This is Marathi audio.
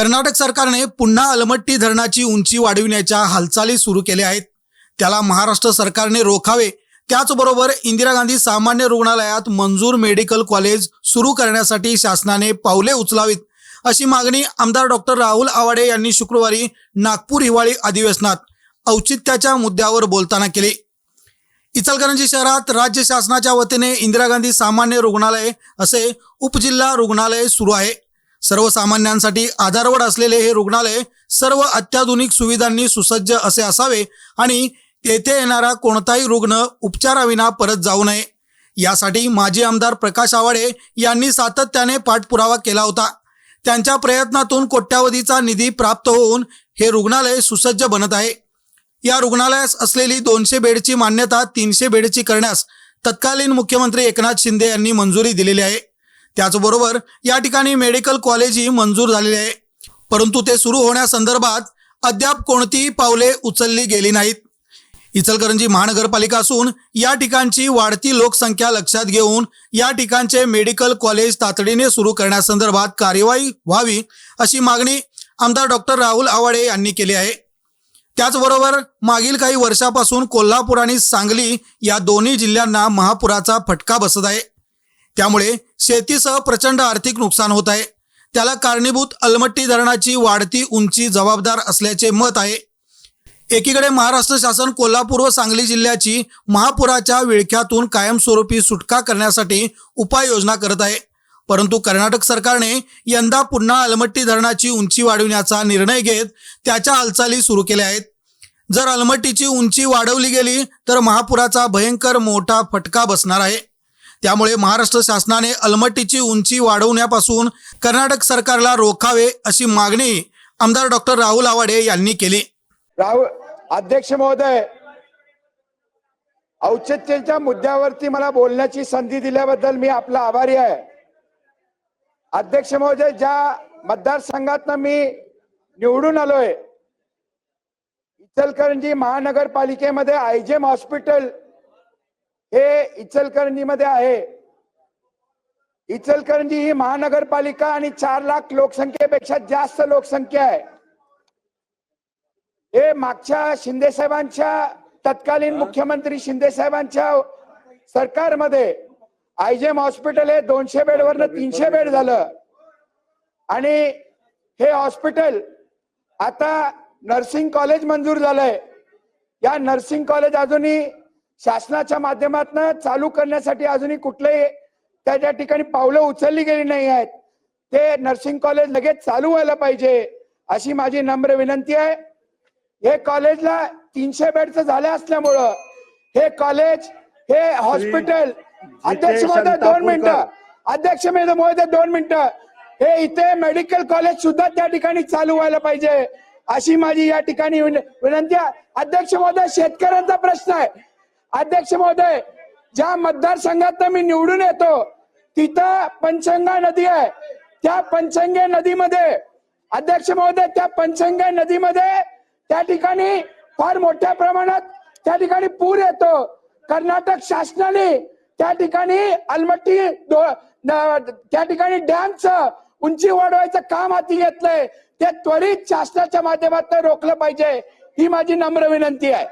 कर्नाटक सरकारने पुन्हा अलमट्टी धरणाची उंची वाढविण्याच्या हालचाली सुरू केल्या आहेत. त्याला महाराष्ट्र सरकारने रोखावे. त्याचबरोबर इंदिरा गांधी सामान्य रुग्णालयात मंजूर मेडिकल कॉलेज सुरू करण्यासाठी शासनाने पावले उचलावीत. अशी मागणी आमदार डॉक्टर राहुल आवाडे यांनी शुक्रवारी नागपूर हिवाळी अधिवेशनात औचित्याच्या मुद्द्यावर बोलताना केली. इचलकरंजी शहरात राज्य शासनाच्या वतीने इंदिरा गांधी सामान्य रुग्णालय असे उपजिल्हा रुग्णालय सुरू आहे. सर्वसामान्यांसाठी आधारवड असलेले हे रुग्णालय सर्व अत्याधुनिक सुविधांनी सुसज्ज असे असावे आणि तेथे येणारा कोणताही रुग्ण उपचाराविना परत जाऊ नये. यासाठी माजी आमदार प्रकाश आवाडे यांनी सातत्याने पाठपुरावा केला होता. त्यांच्या प्रयत्नातून कोट्यावधीचा निधी प्राप्त होऊन हे रुग्णालय सुसज्ज बनत आहे. या रुग्णालयास असलेली दोनशे बेडची मान्यता तीनशे बेडची करण्यास तत्कालीन मुख्यमंत्री एकनाथ शिंदे यांनी मंजुरी दिलेली आहे. त्याचबरोबर या ठिकाणी मेडिकल कॉलेजही मंजूर झालेले आहे. परंतु ते सुरू होण्यासंदर्भात अद्याप कोणतीही पावले उचलली गेली नाहीत. इचलकरंजी महानगरपालिका असून या ठिकाणची वाढती लोकसंख्या लक्षात घेऊन या ठिकाणचे मेडिकल कॉलेज तातडीने सुरू करण्यासंदर्भात कार्यवाही व्हावी अशी मागणी आमदार डॉक्टर राहुल आवाडे यांनी केली आहे. त्याचबरोबर मागील काही वर्षापासून कोल्हापूर आणि सांगली या दोन्ही जिल्ह्यांना महापुराचा फटका बसत आहे. त्यामुळे शेतीसह प्रचंड आर्थिक नुकसान होत आहे. त्याला कारणीभूत अलमट्टी धरणाची वाढती उंची जबाबदार असल्याचे मत आहे. एकीकडे महाराष्ट्र शासन कोल्हापूर व सांगली जिल्ह्याची महापुराच्या विळख्यातून कायमस्वरूपी सुटका करण्यासाठी उपाययोजना करत आहे. परंतु कर्नाटक सरकारने यंदा पुन्हा अलमट्टी धरणाची उंची वाढविण्याचा निर्णय घेत त्याच्या हालचाली सुरू केल्या आहेत. जर अलमट्टीची उंची वाढवली गेली तर महापुराचा भयंकर मोठा फटका बसणार आहे. त्यामुळे महाराष्ट्र शासनाने अलमट्टीची उंची वाढवण्यापासून कर्नाटक सरकारला रोखावे अशी मागणी आमदार डॉक्टर राहुल आवाडे यांनी केली. राहुल अध्यक्ष महोदय औचित्याच्या मुद्द्यावरती मला बोलण्याची संधी दिल्याबद्दल मी आपला आभारी आहे. अध्यक्ष महोदय ज्या मतदारसंघातनं मी निवडून आलोय इचलकरंजी महानगरपालिकेमध्ये आयजेम हॉस्पिटल हे इचलकरंजीमध्ये आहे. इचलकरंजी ही महानगरपालिका आणि चार लाख लोकसंख्येपेक्षा जास्त लोकसंख्या आहे. हे मागच्या शिंदे साहेबांच्या तत्कालीन मुख्यमंत्री शिंदे साहेबांच्या सरकारमध्ये आयजेम हॉस्पिटल हे दोनशे बेडवरनं तीनशे बेड झालं. आणि हे हॉस्पिटल आता नर्सिंग कॉलेज मंजूर झालंय. या नर्सिंग कॉलेज अजूनही शासनाच्या माध्यमातून चालू करण्यासाठी अजूनही कुठलेही त्या त्या ठिकाणी पावलं उचलली गेली नाही आहेत. ते नर्सिंग कॉलेज लगेच चालू व्हायला पाहिजे अशी माझी नम्र विनंती आहे. हे कॉलेजला तीनशे बेडचं झालं असल्यामुळं हे कॉलेज हे हॉस्पिटल अध्यक्ष महोदय दोन मिनिटं. अध्यक्ष महोदय दोन मिनिटं. हे इथे मेडिकल कॉलेज सुद्धा त्या ठिकाणी चालू व्हायला पाहिजे अशी माझी या ठिकाणी विन- विनंती आहे. अध्यक्ष महोदय शेतकऱ्यांचा प्रश्न आहे. अध्यक्ष महोदय ज्या मतदारसंघात मी निवडून येतो तिथं पंचंगा नदी आहे. त्या पंचंगे नदीमध्ये अध्यक्ष महोदय त्या पंचगंगा नदीमध्ये त्या ठिकाणी फार मोठ्या प्रमाणात त्या ठिकाणी पूर येतो. कर्नाटक शासनाने त्या ठिकाणी अलमट्टी त्या ठिकाणी डॅमचं उंची वाढवायचं काम हाती घेतलंय. ते त्वरित शासनाच्या माध्यमातून रोखलं पाहिजे ही माझी नम्र विनंती आहे.